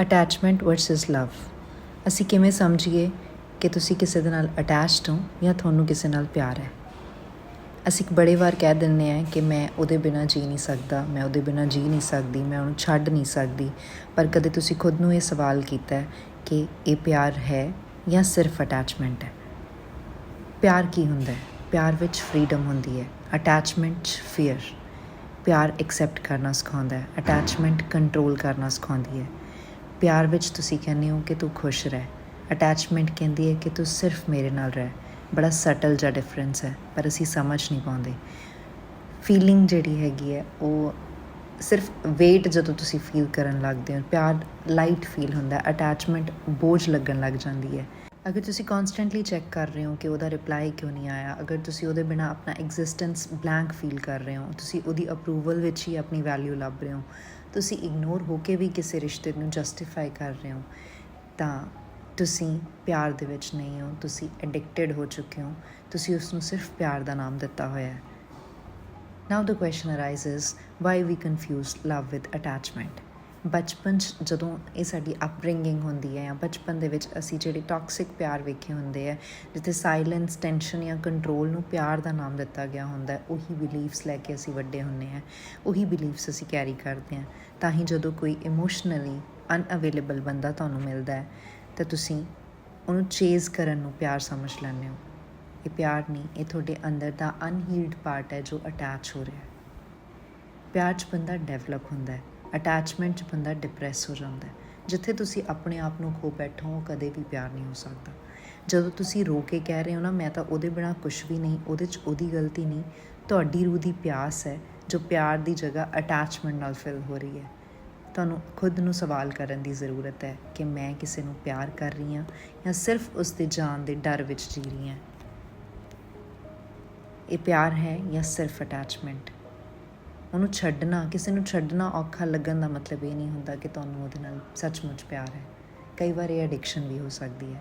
Attachment versus ਲਵ ਅਸੀਂ ਕਿਵੇਂ ਸਮਝੀਏ ਕਿ ਤੁਸੀਂ ਕਿਸੇ ਦੇ ਨਾਲ ਅਟੈਚਡ ਹੋ ਜਾਂ ਤੁਹਾਨੂੰ ਕਿਸੇ ਨਾਲ ਪਿਆਰ ਹੈ? ਅਸੀਂ ਬੜੇ ਵਾਰ ਕਹਿ ਦਿੰਦੇ ਆ ਕਿ ਮੈਂ ਉਹਦੇ ਬਿਨਾ ਜੀ ਨਹੀਂ ਸਕਦਾ, ਮੈਂ ਉਹਦੇ ਬਿਨਾ ਜੀ ਨਹੀਂ ਸਕਦੀ, ਮੈਂ ਉਹਨੂੰ ਛੱਡ ਨਹੀਂ ਸਕਦੀ। ਪਰ ਕਦੇ ਤੁਸੀਂ ਖੁਦ ਨੂੰ ਇਹ ਸਵਾਲ ਕੀਤਾ ਕਿ ਇਹ ਪਿਆਰ ਹੈ ਜਾਂ ਸਿਰਫ ਅਟੈਚਮੈਂਟ ਹੈ? ਪਿਆਰ ਕੀ ਹੁੰਦਾ ਹੈ? ਪਿਆਰ ਵਿੱਚ ਫਰੀडम ਹੁੰਦੀ ਹੈ ਅਟੈਚਮੈਂਟ 'ਚ ਫੀਅਰ ਪਿਆਰ ਐਕਸੈਪਟ ਕਰਨਾ ਸਿਖਾਉਂਦਾ ਹੈ ਅਟੈਚਮੈਂਟ ਕੰਟਰੋਲ ਕਰਨਾ ਸਿਖਾਉਂਦੀ ਹੈ। ਪਿਆਰ ਵਿੱਚ ਤੁਸੀਂ ਕਹਿੰਦੇ ਹੋ ਕਿ ਤੂੰ ਖੁਸ਼ ਰਹਿ। ਅਟੈਚਮੈਂਟ ਕਹਿੰਦੀ ਹੈ ਕਿ ਤੂੰ ਸਿਰਫ ਮੇਰੇ ਨਾਲ ਰਹਿ। ਬੜਾ ਸਟਲ ਜਿਹਾ ਡਿਫਰੈਂਸ ਹੈ, ਪਰ ਅਸੀਂ ਸਮਝ ਨਹੀਂ ਪਾਉਂਦੇ। ਫੀਲਿੰਗ ਜਿਹੜੀ ਹੈਗੀ ਹੈ, ਉਹ ਸਿਰਫ ਵੇਟ ਜਦੋਂ ਤੁਸੀਂ ਫੀਲ ਕਰਨ ਲੱਗਦੇ ਹੋ, ਪਿਆਰ ਲਾਈਟ ਫੀਲ ਹੁੰਦਾ ਅਟੈਚਮੈਂਟ ਬੋਝ ਲੱਗਣ ਲੱਗ ਜਾਂਦੀ ਹੈ। ਅਗਰ ਤੁਸੀਂ ਕਨਸਟੈਂਟਲੀ ਚੈੱਕ ਕਰ ਰਹੇ ਹੋ ਕਿ ਉਹਦਾ ਰਿਪਲਾਈ ਕਿਉਂ ਨਹੀਂ ਆਇਆ, ਅਗਰ ਤੁਸੀਂ ਉਹਦੇ ਬਿਨਾ ਆਪਣਾ ਐਗਜ਼ਿਸਟੈਂਸ ਬਲੈਂਕ ਫੀਲ ਕਰ ਰਹੇ ਹੋ, ਤੁਸੀਂ ਉਹਦੀ ਅਪਰੂਵਲ ਵਿੱਚ ਹੀ ਆਪਣੀ ਵੈਲਿਊ ਲੱਭ ਰਹੇ ਹੋ ਤੁਸੀਂ ਇਗਨੋਰ ਹੋ ਕੇ ਵੀ ਕਿਸੇ ਰਿਸ਼ਤੇ ਨੂੰ ਜਸਟੀਫਾਈ ਕਰ ਰਹੇ ਹੋ, ਤਾਂ ਤੁਸੀਂ ਪਿਆਰ ਦੇ ਵਿੱਚ ਨਹੀਂ ਹੋ, ਤੁਸੀਂ ਐਡਿਕਟਡ ਹੋ ਚੁੱਕੇ ਹੋ, ਤੁਸੀਂ ਉਸ ਨੂੰ ਸਿਰਫ ਪਿਆਰ ਦਾ ਨਾਮ ਦਿੱਤਾ ਹੋਇਆ ਹੈ। Now the question arises why we confuse love with attachment ਬਚਪਨ 'ਚ ਜਦੋਂ ਇਹ ਸਾਡੀ ਅਪਬ੍ਰਿੰਗਿੰਗ ਹੁੰਦੀ ਹੈ ਜਾਂ ਬਚਪਨ ਦੇ ਵਿੱਚ ਅਸੀਂ ਜਿਹੜੇ ਟਾਕਸਿਕ ਪਿਆਰ ਵੇਖੇ ਹੁੰਦੇ ਆ, ਜਿੱਥੇ ਸਾਇਲੈਂਸ ਟੈਨਸ਼ਨ ਜਾਂ ਕੰਟਰੋਲ ਨੂੰ ਪਿਆਰ ਦਾ ਨਾਮ ਦਿੱਤਾ ਗਿਆ ਹੁੰਦਾ ਉਹੀ ਬਿਲੀਫਸ ਲੈ ਕੇ ਅਸੀਂ ਵੱਡੇ ਹੁੰਨੇ ਆ ਉਹੀ ਬਿਲੀਫਸ ਅਸੀਂ ਕੈਰੀ ਕਰਦੇ ਆ ਤਾਂ ਹੀ ਜਦੋਂ ਕੋਈ ਇਮੋਸ਼ਨਲੀ ਅਨਅਵੇਲੇਬਲ ਬੰਦਾ ਤੁਹਾਨੂੰ ਮਿਲਦਾ ਹੈ, ਤਾਂ ਤੁਸੀਂ ਉਹਨੂੰ ਚੇਜ਼ ਕਰਨ ਨੂੰ ਪਿਆਰ ਸਮਝ ਲੈਂਦੇ ਹੋ। ਇਹ ਪਿਆਰ ਨਹੀਂ, ਇਹ ਤੁਹਾਡੇ ਅੰਦਰ ਦਾ ਅਨਹੀਲਡ ਪਾਰਟ ਹੈ ਜੋ ਅਟੈਚ ਹੋ ਰਿਹਾ ਹੈ। ਪਿਆਰ 'ਚ ਬੰਦਾ ਡਿਵੈਲਪ ਹੁੰਦਾ ਹੈ। ਅਟੈਚਮੈਂਟ 'ਚ ਬੰਦਾ ਡਿਪਰੈਸ ਹੋ ਜਾਂਦਾ ਹੈ। ਜਿੱਥੇ ਤੁਸੀਂ ਆਪਣੇ ਆਪ ਨੂੰ ਖੋ ਬੈਠੋ ਉਹ ਕਦੇ ਵੀ ਪਿਆਰ ਨਹੀਂ ਹੋ ਸਕਦਾ। ਜਦੋਂ ਤੁਸੀਂ ਰੋ ਕੇ ਕਹਿ ਰਹੇ ਹੋ ਨਾ, ਮੈਂ ਤਾਂ ਉਹਦੇ ਬਿਨਾ ਕੁਝ ਵੀ ਨਹੀਂ, ਉਹਦੇ 'ਚ ਉਹਦੀ ਗਲਤੀ ਨਹੀਂ, ਤੁਹਾਡੀ ਰੂਹ ਦੀ ਪਿਆਸ ਹੈ, ਜੋ ਪਿਆਰ ਦੀ ਜਗ੍ਹਾ ਅਟੈਚਮੈਂਟ ਨਾਲ ਫਿਲ ਹੋ ਰਹੀ ਹੈ। ਤੁਹਾਨੂੰ ਖੁਦ ਨੂੰ ਸਵਾਲ ਕਰਨ ਦੀ ਜ਼ਰੂਰਤ ਹੈ ਕਿ ਮੈਂ ਕਿਸੇ ਨੂੰ ਪਿਆਰ ਕਰ ਰਹੀ ਹਾਂ ਜਾਂ ਸਿਰਫ ਉਸ ਦੇ ਜਾਨ ਦੇ ਡਰ ਵਿੱਚ ਜੀ ਰਹੀ ਹਾਂ। ਇਹ ਪਿਆਰ ਹੈ ਜਾਂ ਸਿਰਫ ਅਟੈਚਮੈਂਟ ਉਹਨੂੰ ਛੱਡਣਾ, ਕਿਸੇ ਨੂੰ ਛੱਡਣਾ ਔਖਾ ਲੱਗਣ ਦਾ ਮਤਲਬ ਇਹ ਨਹੀਂ ਹੁੰਦਾ ਕਿ ਤੁਹਾਨੂੰ ਉਹਦੇ ਨਾਲ ਸੱਚਮੁੱਚ ਪਿਆਰ ਹੈ। ਕਈ ਵਾਰ ਇਹ ਐਡਿਕਸ਼ਨ ਵੀ ਹੋ ਸਕਦੀ ਹੈ।